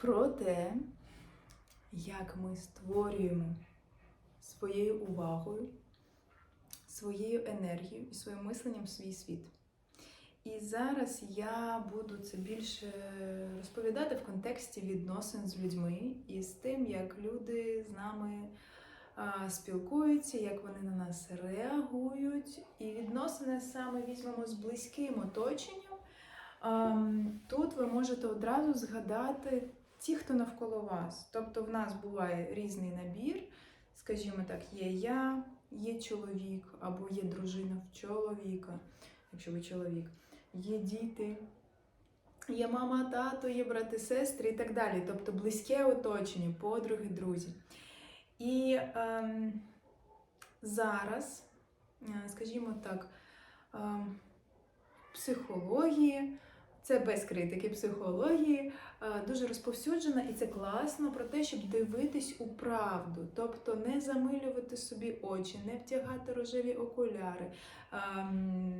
про те, як ми створюємо своєю увагою, своєю енергією і своїм мисленням свій світ. І зараз я буду це більше розповідати в контексті відносин з людьми і з тим, як люди з нами спілкуються, як вони на нас реагують. І відносини саме візьмемо з близьким оточенням. Тут ви можете одразу згадати ті, хто навколо вас. Тобто в нас буває різний набір. Скажімо так, є я, є чоловік або є дружина в чоловіка, якщо ви чоловік, є діти, є мама, тато, є брати, сестри і так далі. Тобто близьке оточення, подруги, друзі. І ем, зараз, е, скажімо так, ем, психології, це без критики психології, е, дуже розповсюджена, і це класно про те, щоб дивитись у правду, тобто не замилювати собі очі, не втягати рожеві окуляри. Ем,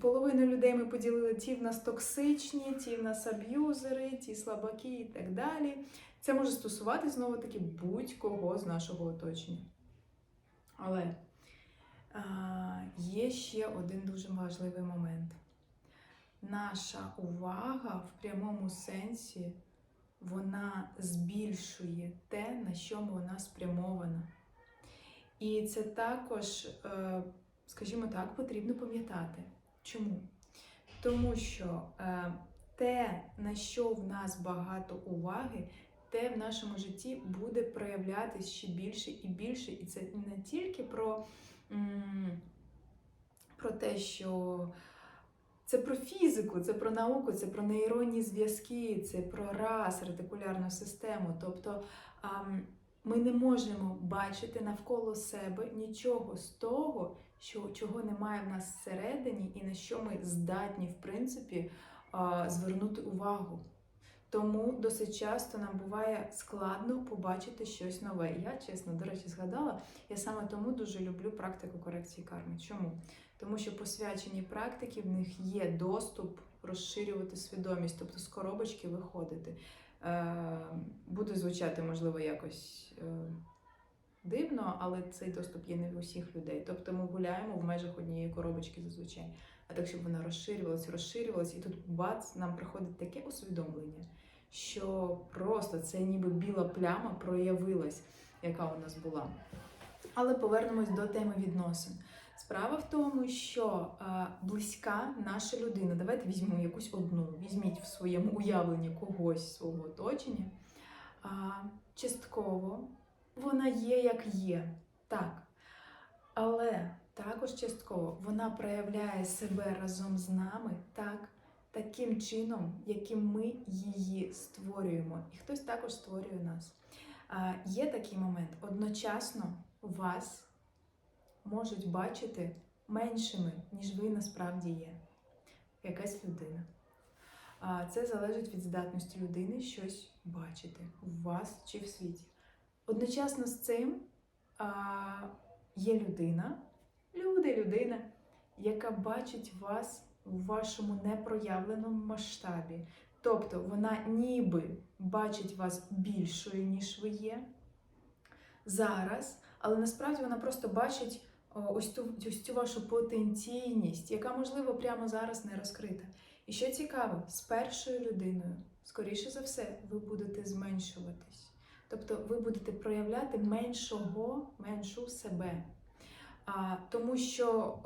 Половину людей ми поділили ті в нас токсичні, ті в нас аб'юзери, ті слабаки і так далі. Це може стосуватись знову таки будь-кого з нашого оточення. Але а, є ще один дуже важливий момент. Наша увага в прямому сенсі вона збільшує те, на що вона спрямована. І це також, е, скажімо так, потрібно пам'ятати. Чому? Тому що е, те, на що в нас багато уваги, те в нашому житті буде проявлятись ще більше і більше. І це не тільки про, про те, що це про фізику, це про науку, це про нейронні зв'язки, це про раз, ретикулярну систему. Тобто ми не можемо бачити навколо себе нічого з того, що, чого немає в нас всередині, і на що ми здатні, в принципі, звернути увагу. Тому досить часто нам буває складно побачити щось нове. Я чесно, до речі, згадала, я саме тому дуже люблю практику корекції карми. Чому? Тому що посвячені практики в них є доступ розширювати свідомість, тобто з коробочки виходити. Е, буде звучати, можливо, якось е, дивно, але цей доступ є не в усіх людей. Тобто ми гуляємо в межах однієї коробочки зазвичай. А так, щоб вона розширювалася, розширювалася, і тут бац, нам приходить таке усвідомлення, що просто це ніби біла пляма проявилась, яка у нас була. Але повернемось до теми відносин. Справа в тому, що е, близька наша людина, давайте візьмемо якусь одну, візьміть в своєму уявленні когось свого оточення. А, частково вона є як є, так. Але також частково вона проявляє себе разом з нами так, таким чином, яким ми її створюємо. І хтось також створює нас. А, є такий момент. Одночасно вас можуть бачити меншими, ніж ви насправді є. Якась людина. А це залежить від здатності людини щось бачити в вас чи в світі. Одночасно з цим а, є людина, люди, людина, яка бачить вас в вашому непроявленому масштабі. Тобто вона ніби бачить вас більшою, ніж ви є зараз, але насправді вона просто бачить ось ту, ось цю вашу потенційність, яка, можливо, прямо зараз не розкрита. І що цікаво, з першою людиною, скоріше за все, ви будете зменшуватись. Тобто ви будете проявляти меншого, меншу себе. Тому що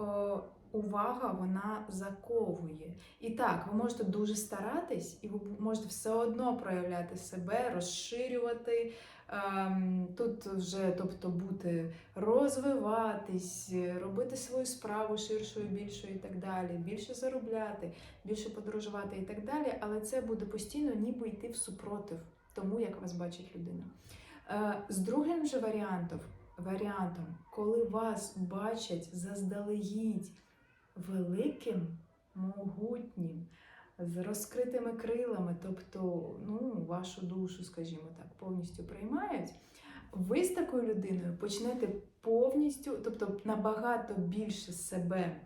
увага вона заковує. І так, ви можете дуже старатись, і ви можете все одно проявляти себе, розширювати. Ем, Тут вже тобто бути розвиватись, робити свою справу ширшою, більшою і так далі, більше заробляти, більше подорожувати і так далі. Але це буде постійно ніби йти в супротив тому, як вас бачить людина. Е, З другим же варіантом, варіантом, коли вас бачать заздалегідь великим, могутнім, з розкритими крилами, тобто ну, вашу душу, скажімо так, повністю приймають, ви з такою людиною почнете повністю, тобто набагато більше себе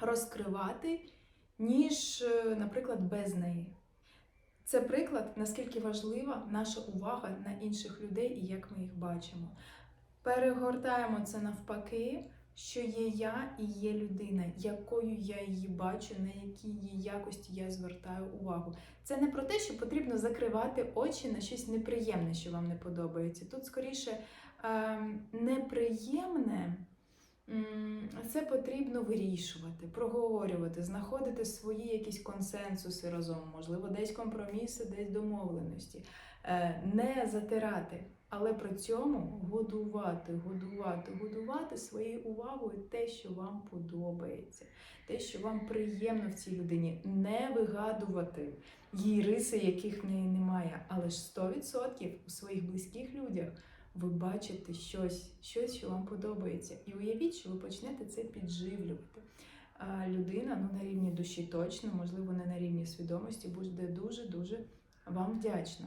розкривати, ніж, е, наприклад, без неї. Це приклад, наскільки важлива наша увага на інших людей і як ми їх бачимо. Перегортаємо це навпаки, що є я і є людина, якою я її бачу, на які її якості я звертаю увагу. Це не про те, що потрібно закривати очі на щось неприємне, що вам не подобається. Тут скоріше ем, неприємне. Це потрібно вирішувати, проговорювати, знаходити свої якісь консенсуси разом, можливо, десь компроміси, десь домовленості, Е, не затирати, але при цьому годувати, годувати, годувати своєю увагою те, що вам подобається, те, що вам приємно в цій людині, не вигадувати їй риси, яких в неї немає, але ж 100% у своїх близьких людях ви бачите щось, щось, що вам подобається. І уявіть, що ви почнете це підживлювати. А людина, ну на рівні душі точно, можливо, не на рівні свідомості, буде дуже-дуже вам вдячна.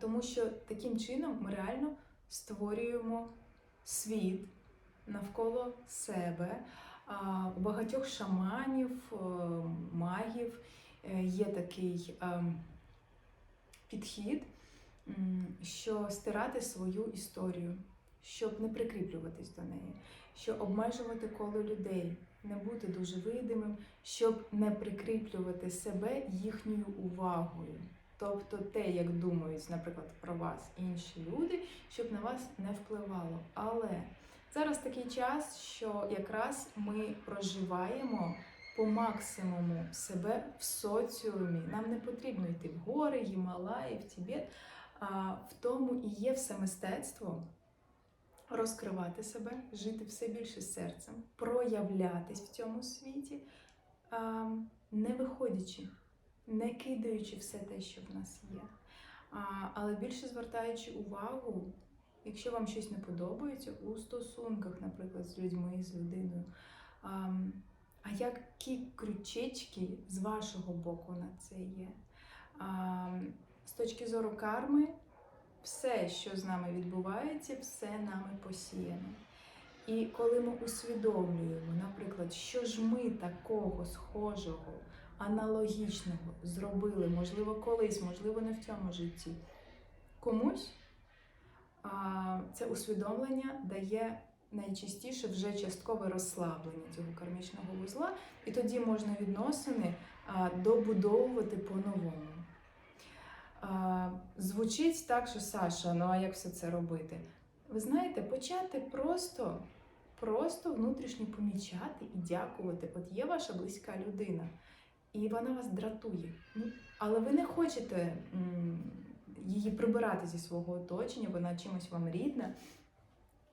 Тому що таким чином ми реально створюємо світ навколо себе. У багатьох шаманів, е, магів е, є такий е, підхід, що стирати свою історію, щоб не прикріплюватись до неї, щоб обмежувати коло людей, не бути дуже видимим, щоб не прикріплювати себе їхньою увагою. Тобто те, як думають, наприклад, про вас інші люди, щоб на вас не впливало. Але зараз такий час, що якраз ми проживаємо по максимуму себе в соціумі. Нам не потрібно йти в гори, Гімалаї, в Тібет. А в тому і є все мистецтво розкривати себе, жити все більше серцем, проявлятись в цьому світі, не виходячи, не кидаючи все те, що в нас є. Але більше звертаючи увагу, якщо вам щось не подобається у стосунках, наприклад, з людьми, з людиною. А, які крючечки з вашого боку на це є? З точки зору карми, все, що з нами відбувається, все нами посіяно. І коли ми усвідомлюємо, наприклад, що ж ми такого схожого, аналогічного зробили, можливо, колись, можливо, не в цьому житті, комусь, це усвідомлення дає найчастіше вже часткове розслаблення цього кармічного вузла, і тоді можна відносини добудовувати по-новому. Звучить так, що Саша, ну а як все це робити? Ви знаєте, почати просто, просто внутрішньо помічати і дякувати. От є ваша близька людина, і вона вас дратує. Ну, але ви не хочете її прибирати зі свого оточення, вона чимось вам рідна.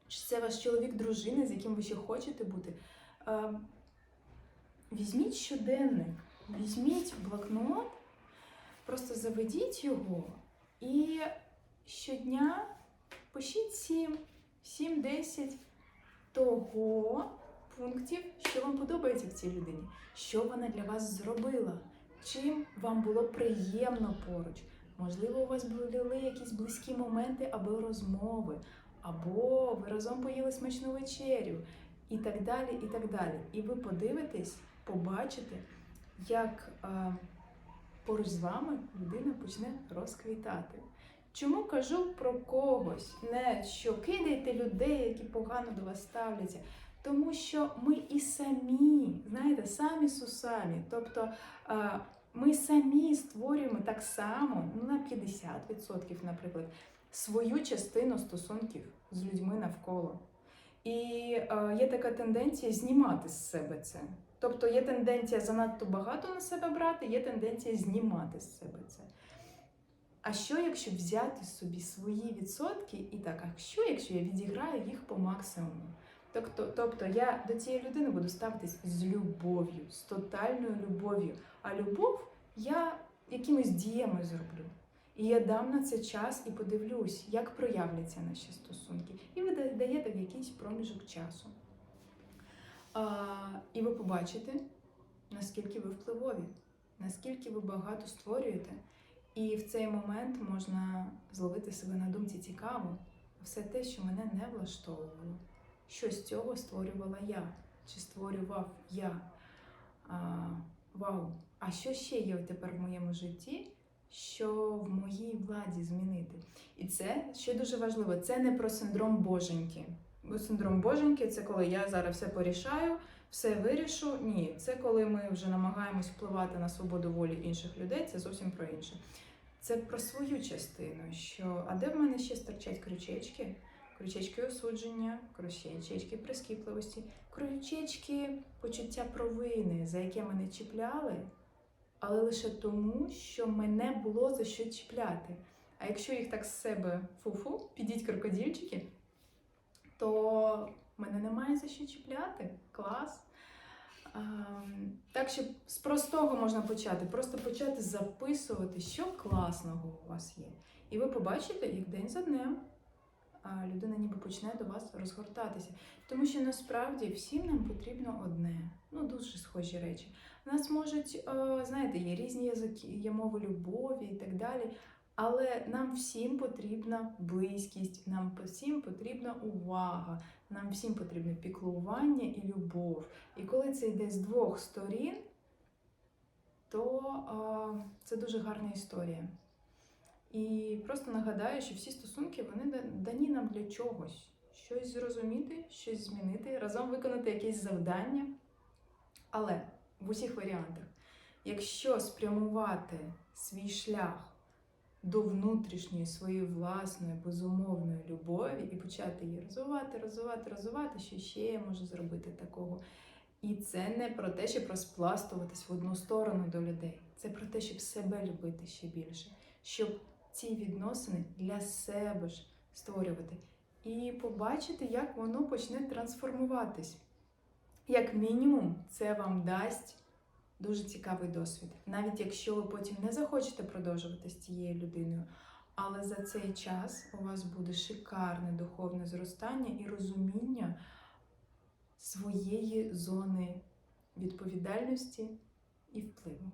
Чи це ваш чоловік, дружина, з яким ви ще хочете бути? Візьміть щоденник, візьміть блокнот, просто заведіть його і щодня пишіть 7, 7-10 того пунктів, що вам подобається в цій людині, що вона для вас зробила, чим вам було приємно поруч. Можливо, у вас були якісь близькі моменти або розмови, або ви разом поїли смачну вечерю, і так далі. І так далі. І ви подивитесь, побачите, як е, поруч з вами людина почне розквітати. Чому кажу про когось, не що кидайте людей, які погано до вас ставляться. Тому що ми і самі, знаєте, самі сусамі. Тобто е, ми самі створюємо так само, ну на 50%, наприклад, свою частину стосунків з людьми навколо. І е, є така тенденція знімати з себе це. Тобто є тенденція занадто багато на себе брати, є тенденція знімати з себе це. А що, якщо взяти собі свої відсотки і так, а що, якщо я відіграю їх по максимуму? Тобто, тобто я до цієї людини буду ставитись з любов'ю, з тотальною любов'ю. А любов я якимись діями зроблю. І я дам на це час і подивлюсь, як проявляться наші стосунки. І ви даєте в якийсь проміжок часу. А, і ви побачите, наскільки ви впливові, наскільки ви багато створюєте. І в цей момент можна зловити себе на думці цікаво, все те, що мене не влаштовувало. Що з цього створювала я? Чи створював я? А, вау! а що ще є тепер в моєму житті, що в моїй владі змінити? І це ще дуже важливо, це не про синдром боженьки. Бо синдром боженьки це коли я зараз все порішаю, все вирішу. Ні, це коли ми вже намагаємось впливати на свободу волі інших людей, це зовсім про інше. Це про свою частину, що а де в мене ще стирчать крючечки? Крючечки осудження, крючечки прискіпливості, крючечки почуття провини, за яке мене чіпляли, але лише тому, що мене було за що чіпляти. А якщо їх так з себе фу-фу, підіть крокодільчики, то мене немає за що чіпляти. Клас. Ем, Так що з простого можна почати. Просто почати записувати, що класного у вас є. І ви побачите, як день за днем людина ніби почне до вас розгортатися. Тому що насправді всім нам потрібно одне, ну дуже схожі речі. У нас можуть, е, знаєте, є різні язики, є мови любові і так далі. Але нам всім потрібна близькість, нам всім потрібна увага, нам всім потрібне піклування і любов. І коли це йде з двох сторін, то а, це дуже гарна історія. І просто нагадаю, що всі стосунки вони дані нам для чогось. Щось зрозуміти, щось змінити, разом виконати якесь завдання. Але в усіх варіантах, якщо спрямувати свій шлях до внутрішньої своєї власної безумовної любові і почати її розвивати, розвивати, розвивати, що ще я можу зробити такого. І це не про те, щоб розпластуватись в одну сторону до людей. Це про те, щоб себе любити ще більше, щоб ці відносини для себе ж створювати. І побачити, як воно почне трансформуватись. Як мінімум, це вам дасть дуже цікавий досвід. Навіть якщо ви потім не захочете продовжувати з цією людиною, але за цей час у вас буде шикарне духовне зростання і розуміння своєї зони відповідальності і впливу.